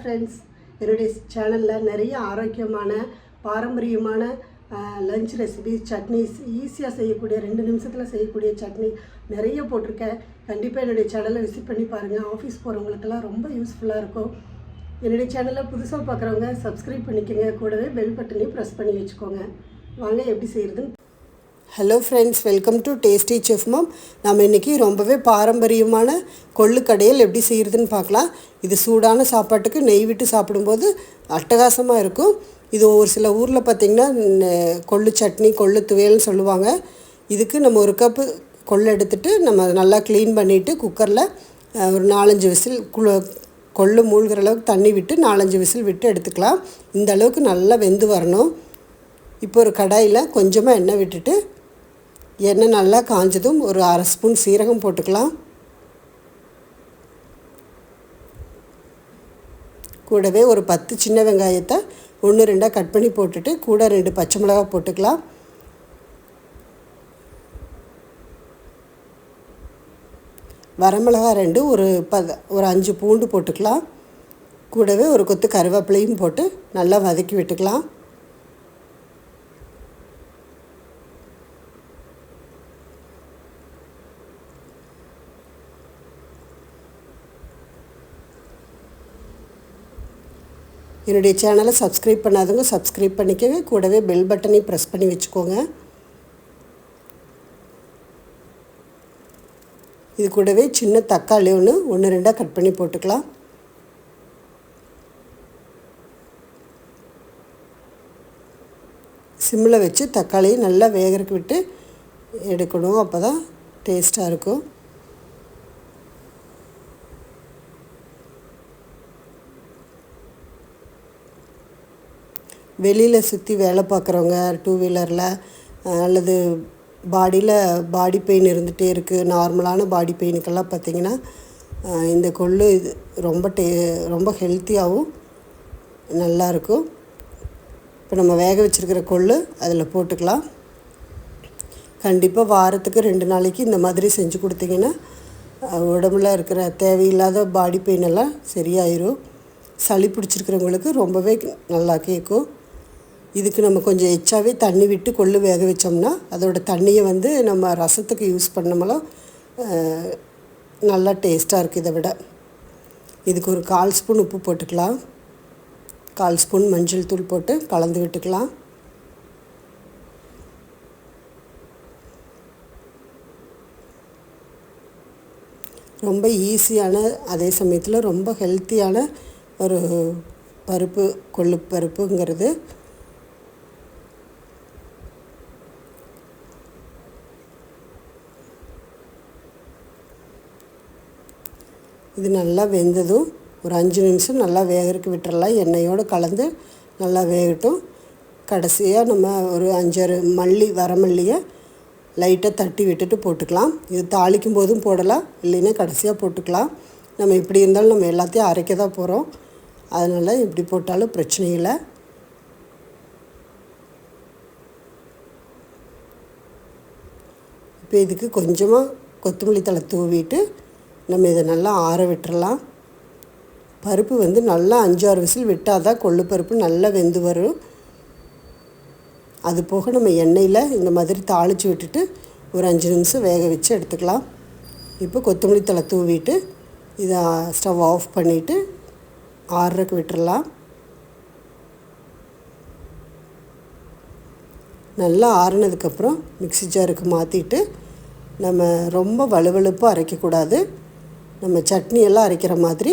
Friends என்னுடைய சேனலில் நிறைய ஆரோக்கியமான பாரம்பரியமான லஞ்ச் ரெசிபிஸ் சட்னிஸ் ஈஸியாக செய்யக்கூடிய ரெண்டு நிமிஷத்தில் செய்யக்கூடிய சட்னி நிறைய போட்டிருக்கேன். கண்டிப்பாக என்னுடைய சேனலை விசிட் பண்ணி பாருங்கள் ஆஃபீஸ் போகிறவங்களுக்கெல்லாம் ரொம்ப யூஸ்ஃபுல்லாக இருக்கும். என்னுடைய சேனலை புதுசாக பார்க்குறவங்க சப்ஸ்கிரைப் பண்ணிக்கோங்க. கூடவே பெல் பட்டனையும் ப்ரெஸ் பண்ணி வச்சுக்கோங்க. வாங்க எப்படி செய்கிறதுன்னு hello friends welcome to tasty chef mom நம்ம இன்றைக்கி ரொம்பவே பாரம்பரியமான கொள்ளு கடையில் எப்படி செய்கிறதுன்னு பார்க்கலாம். இது சூடான சாப்பாட்டுக்கு நெய் விட்டு சாப்பிடும்போது அட்டகாசமாக இருக்கும். இது ஒரு சில ஊரில் பார்த்திங்கன்னா கொள்ளு சட்னி கொள்ளு துவையல்னு சொல்லுவாங்க. இதுக்கு நம்ம ஒரு கப்பு கொள்ளு எடுத்துகிட்டு நம்ம நல்லா க்ளீன் பண்ணிவிட்டு குக்கரில் ஒரு நாலஞ்சு விசில் குள கொள்ளு மூழ்கிற அளவுக்கு தண்ணி விட்டு நாலஞ்சு விசில் விட்டு எடுத்துக்கலாம். இந்த அளவுக்கு நல்லா வெந்து வரணும். இப்போ ஒரு கடாயில் கொஞ்சமாக எண்ணெய் விட்டுட்டு எண்ணெய் நல்லா காஞ்சதும் ஒரு அரை ஸ்பூன் சீரகம் போட்டுக்கலாம். கூடவே ஒரு பத்து சின்ன வெங்காயத்தை ஒன்று ரெண்டாக கட் பண்ணி போட்டுட்டு கூட ரெண்டு பச்சை மிளகாய் போட்டுக்கலாம். வரமிளகாய் ரெண்டு ஒரு பத ஒரு அஞ்சு பூண்டு போட்டுக்கலாம். கூடவே ஒரு கொத்து கருவேப்பிலையும் போட்டு நல்லா வதக்கி விட்டுக்கலாம். என்னுடைய சேனலை சப்ஸ்கிரைப் பண்ணாதவங்க சப்ஸ்கிரைப் பண்ணிக்கோங்க. கூடவே பெல் பட்டனையும் ப்ரெஸ் பண்ணி வச்சுக்கோங்க. இது கூடவே சின்ன தக்காளி ஒன்று ஒன்று ரெண்டாக கட் பண்ணி போட்டுக்கலாம். சிம்மில் வச்சு தக்காளியை நல்லா வேகறக்கு விட்டு எடுக்கணும். அப்போ தான் டேஸ்ட்டாக இருக்கும். வெளியில் சுற்றி வேலை பார்க்குறவங்க டூ வீலரில் அல்லது பாடியில் பாடி பெயின் இருந்துகிட்டே இருக்குது நார்மலான பாடி பெயினுக்கெல்லாம் பார்த்திங்கன்னா இந்த கொள்ளு இது ரொம்ப டே ரொம்ப ஹெல்த்தியாகவும் நல்லாயிருக்கும் இப்போ நம்ம வேக வச்சுருக்கிற கொள்ளு அதில் போட்டுக்கலாம். கண்டிப்பாக வாரத்துக்கு ரெண்டு நாளைக்கு இந்த மாதிரி செஞ்சு கொடுத்தீங்கன்னா உடம்புல இருக்கிற தேவையில்லாத பாடி பெயின் எல்லாம் சரியாயிரும். சளி பிடிச்சிருக்கிறவங்களுக்கு ரொம்பவே நல்லா கேட்கும் இதுக்கு நம்ம கொஞ்சம் எச்சாவே தண்ணி விட்டு கொள்ளு வேக வச்சோம்னா அதோட தண்ணியை வந்து நம்ம ரசத்துக்கு யூஸ் பண்ணோம்னா நல்லா டேஸ்ட்டாக இருக்குது இதை விட. இதுக்கு ஒரு கால் ஸ்பூன் உப்பு போட்டுக்கலாம். கால் ஸ்பூன் மஞ்சள் தூள் போட்டு கலந்து விட்டுக்கலாம். ரொம்ப ஈஸியான அதே சமயத்தில் ரொம்ப ஹெல்த்தியான ஒரு பருப்பு கொள்ளு பருப்புங்கிறது இது நல்லா வெந்ததும் ஒரு அஞ்சு நிமிஷம் நல்லா வேகறக்கு விட்டுறலாம். எண்ணெயோடு கலந்து நல்லா வேகட்டும். கடைசியாக நம்ம ஒரு அஞ்சாறு மல்லி வரமல்லியை லைட்டாக தட்டி விட்டுட்டு போட்டுக்கலாம். இது தாளிக்கும் போதும் போடலாம் இல்லைன்னா கடைசியாக போட்டுக்கலாம். நம்ம இப்படி இருந்தாலும் நம்ம எல்லாத்தையும் அரைக்க தான் போகிறோம் அதனால் இப்படி போட்டாலும் பிரச்சனை இல்லை. இப்போ இதுக்கு கொஞ்சமாக கொத்தமல்லி தழை தூவிட்டு நம்ம இதை நல்லா ஆற விட்டுறலாம். பருப்பு வந்து நல்லா அஞ்சாறு விசில் விட்டால் தான் கொள்ளு பருப்பு நல்லா வெந்து வரும். அது போக நம்ம எண்ணெயில் இந்த மாதிரி தாளித்து விட்டுட்டு ஒரு அஞ்சு நிமிஷம் வேக வச்சு எடுத்துக்கலாம். இப்போ கொத்தமல்லி தழை தூவிட்டு இதை ஸ்டவ் ஆஃப் பண்ணிவிட்டு ஆறுறக்கு விட்டுறலாம். நல்லா ஆறுனதுக்கப்புறம் மிக்ஸி ஜாருக்கு மாற்றிட்டு நம்ம ரொம்ப வலுவழுப்பாக அரைக்கக்கூடாது. நம்ம சட்னியெல்லாம் அரைக்கிற மாதிரி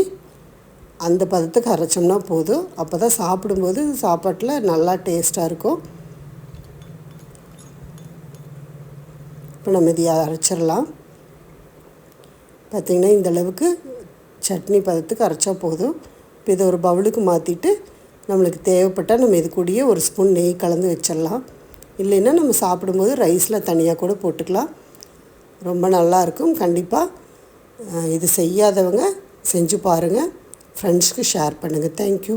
அந்த பதத்துக்கு அரைச்சோம்னா போதும். அப்போ தான் சாப்பிடும்போது சாப்பாட்டில் நல்லா டேஸ்ட்டாக இருக்கும். இப்போ நம்ம இதை அரைச்சிடலாம். பார்த்திங்கன்னா இந்தளவுக்கு சட்னி பதத்துக்கு அரைச்சா போதும். இப்போ இதை ஒரு பவுலுக்கு மாற்றிட்டு நம்மளுக்கு தேவைப்பட்டால் நம்ம இது கூடயே ஒரு ஸ்பூன் நெய் கலந்து வச்சிடலாம். இல்லைன்னா நம்ம சாப்பிடும்போது ரைஸில் தனியாக கூட போட்டுக்கலாம். ரொம்ப நல்லாயிருக்கும் கண்டிப்பாக இது செய்யாதவங்க செஞ்சு பாருங்கள் ஃப்ரெண்ட்ஸ்க்கு ஷேர் பண்ணுங்கள் தேங்க்யூ